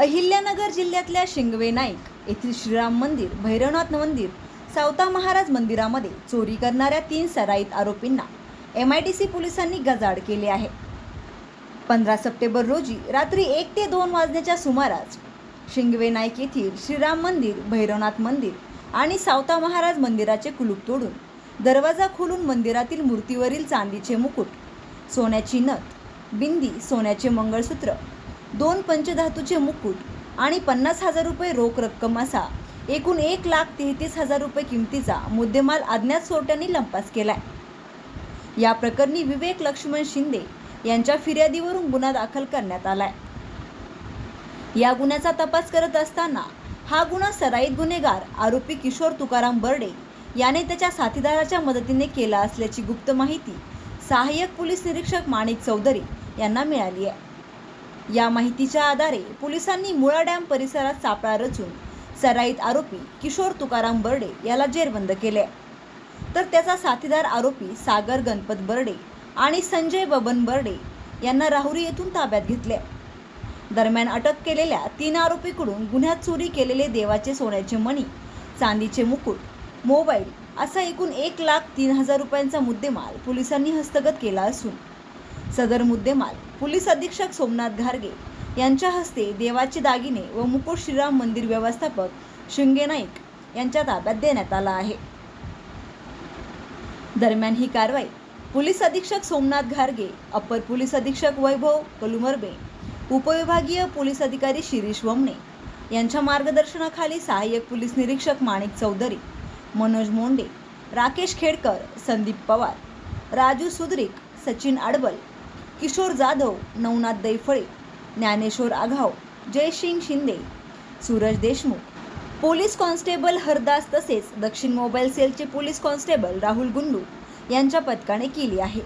अहिल्यानगर जिल्ह्यातल्या शिंगवे नाईक येथील श्रीराम मंदिर भैरवनाथ मंदिर सावता महाराज मंदिरामध्ये चोरी करणाऱ्या तीन सराईत आरोपींना एम आय डी सी पोलिसांनी गजाड केले आहे. पंधरा सप्टेंबर रोजी रात्री एक ते दोन वाजण्याच्या सुमारास शिंगवे नाईक येथील श्रीराम मंदिर भैरवनाथ मंदिर आणि सावता महाराज मंदिराचे कुलूप तोडून दरवाजा खोलून मंदिरातील मूर्तीवरील चांदीचे मुकुट सोन्याची नथ बिंदी सोन्याचे मंगळसूत्र दोन पंचधातूचे मुकुट आणि पन्नास हजार रुपये रोख रक्कम असा. एकूण एक लाख तेहतीस हजार रुपये किमतीचा मुद्देमाल अज्ञात चोरट्यांनी लंपास केलाय. या प्रकरणी विवेक लक्ष्मण शिंदे यांच्या फिर्यादीवरून गुन्हा दाखल करण्यात आलाय. या गुन्ह्याचा तपास करत असताना हा गुन्हा सराईत गुन्हेगार आरोपी किशोर तुकाराम बर्डे याने त्याच्या साथीदाराच्या मदतीने केला असल्याची गुप्त माहिती सहाय्यक पोलीस निरीक्षक माणिक चौधरी यांना मिळाली आहे. या माहितीच्या आधारे पोलिसांनी मुळा डॅम परिसरात सापळा रचून सराईत आरोपी किशोर तुकाराम बर्डे याला जेरबंद केले. तर त्याचा साथीदार आरोपी सागर गणपत बर्डे आणि संजय बबन बर्डे यांना राहुरी येथून ताब्यात घेतले. दरम्यान अटक केलेल्या तीन आरोपीकडून गुन्ह्यात चोरी केलेले देवाचे सोन्याचे मणी चांदीचे मुकुट मोबाईल असा एकूण एक लाख तीन हजार रुपयांचा मुद्देमाल पोलिसांनी हस्तगत केला असून सदर मुद्देमाल पोलीस अधीक्षक सोमनाथ घारगे यांच्या हस्ते देवाचे दागिने व मुकुट श्रीराम मंदिर व्यवस्थापक शिंगे नाईक यांच्या ताब्यात देण्यात आला आहे. दरम्यान ही कारवाई पोलीस अधीक्षक सोमनाथ घारगे अप्पर पोलीस अधीक्षक वैभव कलुमर्बे उपविभागीय पोलीस अधिकारी शिरीष वमणे यांच्या मार्गदर्शनाखाली सहाय्यक पोलीस निरीक्षक माणिक चौधरी मनोज मोंडे राकेश खेडकर संदीप पवार राजू सुद्रिक सचिन आडबल किशोर जाधव नवनाथ दैफळे ज्ञानेश्वर आघाव जयसिंग शिंदे सूरज देशमुख पोलीस कॉन्स्टेबल हरदास तसेच दक्षिण मोबाईल सेलचे पोलीस कॉन्स्टेबल राहुल गुंडू यांच्या पथकाने केली आहे.